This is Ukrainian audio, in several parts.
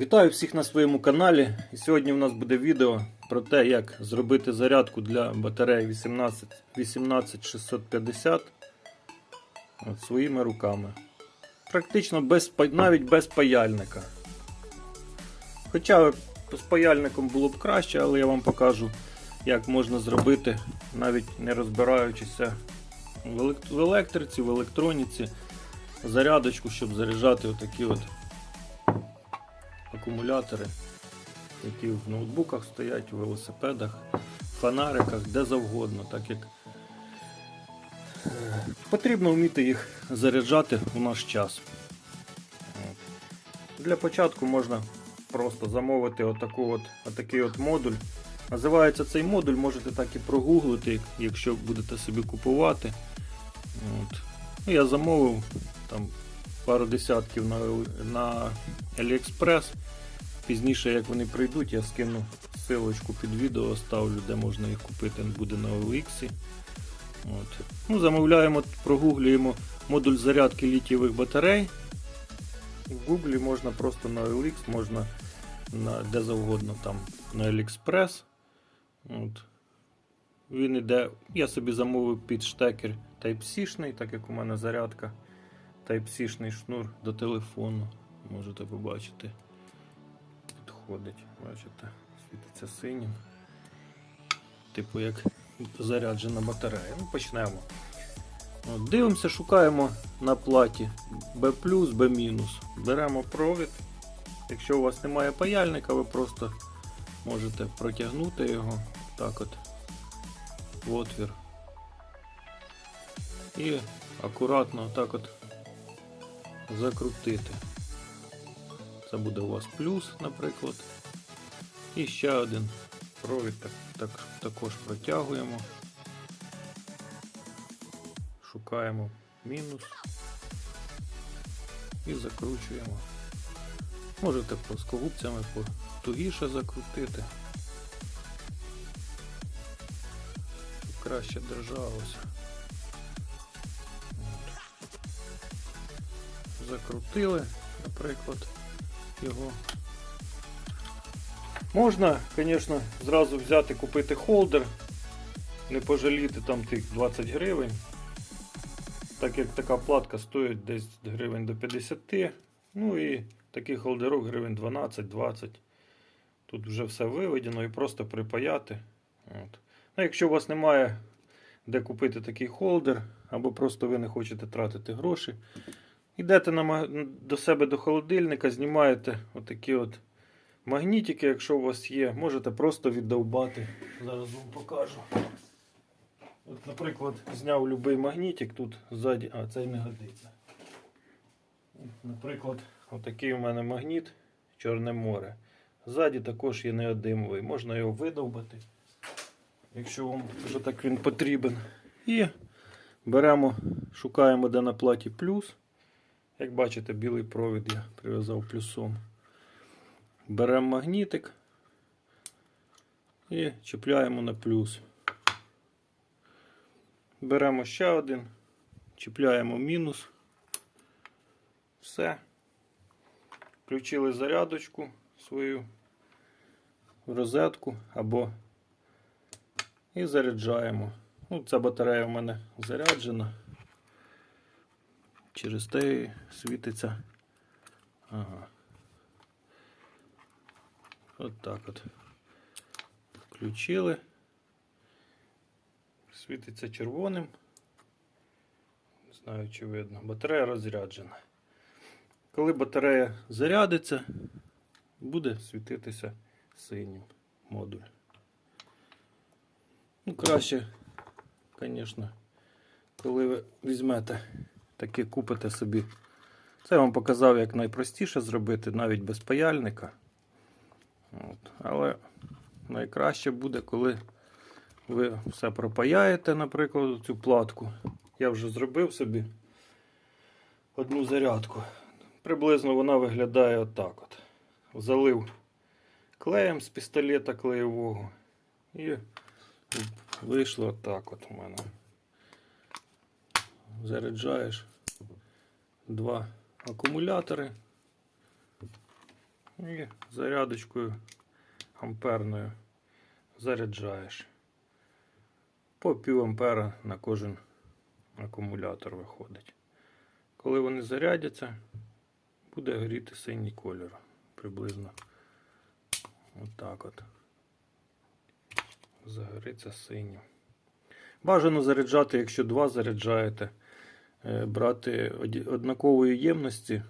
Вітаю всіх на своєму каналі. І сьогодні у нас буде відео про те, як зробити зарядку для батареї 18, 18650 от, своїми руками. Практично без, навіть без паяльника. Хоча з паяльником було б краще, але я вам покажу, як можна зробити, навіть не розбираючися в електриці, в електроніці, зарядочку, щоб заряджати отакі от акумулятори, які в ноутбуках стоять, у велосипедах, фонариках, де завгодно, так як е, потрібно вміти їх заряджати у наш час. Для початку можна просто замовити отаку от, отакий от модуль. Називається цей модуль, можете так і прогуглити, якщо будете собі купувати. От. Ну, я замовив там пару десятків на, на AliExpress. Пізніше, як вони прийдуть, я скину ссылочку під відео, ставлю, де можна їх купити, буде на OLX. От. Ну, замовляємо, прогуглюємо модуль зарядки літієвих батарей. В Google можна просто на OLX, можна на, де завгодно там на AliExpress. От. Він іде, я собі замовив під штекер Type-C, так як у мене зарядка. Type-C шнур до телефону. Можете побачити. Підходить, бачите, світиться синім. Типу як заряджена батарея. Ну, почнемо. От, дивимося, шукаємо на платі B, B-. Беремо провід. Якщо у вас немає паяльника, ви просто можете протягнути його так от в отвір. І акуратно так от закрутити. Це буде у вас плюс, наприклад. І ще один провід так, так, також протягуємо. Шукаємо мінус і закручуємо. Можете плоскогубцями тугіше закрутити. Щоб краще держалося. Закрутили, наприклад, його. Можна, звісно, зразу взяти, купити холдер, не пожаліти там тих 20 гривень. Так як така платка стоїть десь гривень до 50. Ну і такий холдерок гривень 12-20. Тут вже все виведено і просто припаяти. От. Ну, якщо у вас немає де купити такий холдер, або просто ви не хочете тратити гроші, йдете на, до себе до холодильника, знімаєте отакі от магнітики, якщо у вас є, можете просто віддовбати. Зараз вам покажу. От, наприклад, зняв будь-який магнітик тут ззаді, а цей не годиться. Наприклад, отакий у мене магніт Чорне море. Ззаді також є неодимовий. Можна його видовбати, якщо вам вже так він потрібен. І беремо, шукаємо де на платі плюс. Як бачите, білий провід я прив'язав плюсом. Беремо магнітик і чіпляємо на плюс. Беремо ще один, чіпляємо мінус. Все. Включили зарядочку свою в розетку або і заряджаємо. Ну, ця батарея у мене заряджена. Через те світиться. Ага. От так от. Включили. Світиться червоним. Не знаю, чи видно. Батарея розряджена. Коли батарея зарядиться, буде світитися синім модуль. Ну, краще, звісно, коли ви візьмете таки купите собі. Це я вам показав, як найпростіше зробити, навіть без паяльника. От. Але найкраще буде, коли ви все пропаяєте, наприклад, цю платку. Я вже зробив собі одну зарядку. Приблизно вона виглядає отак от. Залив клеєм з пістолета клеєвого. І вийшло отак от у мене. Заряджаєш два акумулятори. І зарядочкою амперною заряджаєш. По пів ампера на кожен акумулятор виходить. Коли вони зарядяться, буде горіти синій кольор. Приблизно отак от. Загориться синім. Бажано заряджати, якщо два заряджаєте, брати однакової ємності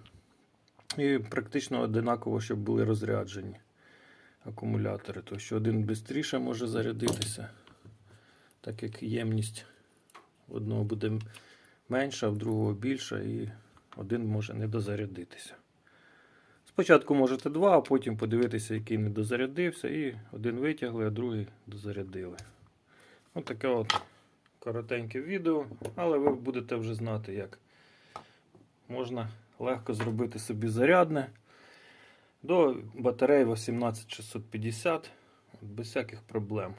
і практично одинаково, щоб були розряджені акумулятори. Тому що один швидше може зарядитися, так як ємність одного буде менша, а в другого більша, і один може не дозарядитися. Спочатку можете два, а потім подивитися, який не дозарядився, і один витягли, а другий дозарядили. Ось таке от коротеньке відео, але ви будете вже знати, як можна легко зробити собі зарядне до батареї 18650 без всяких проблем.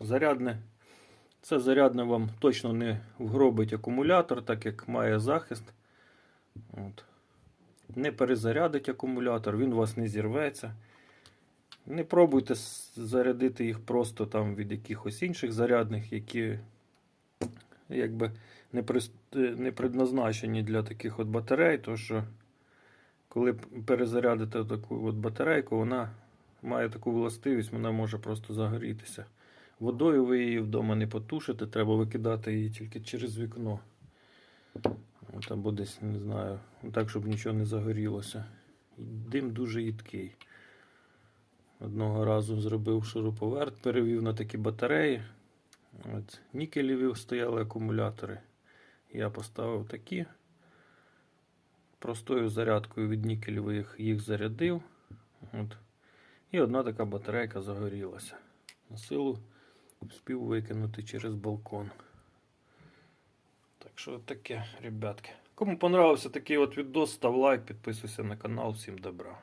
Зарядне. Це зарядне вам точно не вгробить акумулятор, так як має захист. От. Не перезарядить акумулятор, він у вас не зірветься. Не пробуйте зарядити їх просто там від якихось інших зарядних, які якби не, е, не предназначені для таких от батарей, то що коли перезарядите таку от батарейку, вона має таку властивість, вона може просто загорітися. Водою ви її вдома не потушите, треба викидати її тільки через вікно. От, або десь, не знаю, так, щоб нічого не загорілося. Дим дуже їдкий. Одного разу зробив шуруповерт, перевів на такі батареї. От, нікелеві стояли акумулятори. Я поставив такі. Простою зарядкою від нікелевих їх зарядив. От. І одна така батарейка загорілася. На силу спів викинути через балкон. Так що таке, ребятки. Кому понравився такий от відос, став лайк, підписуйся на канал. Всім добра.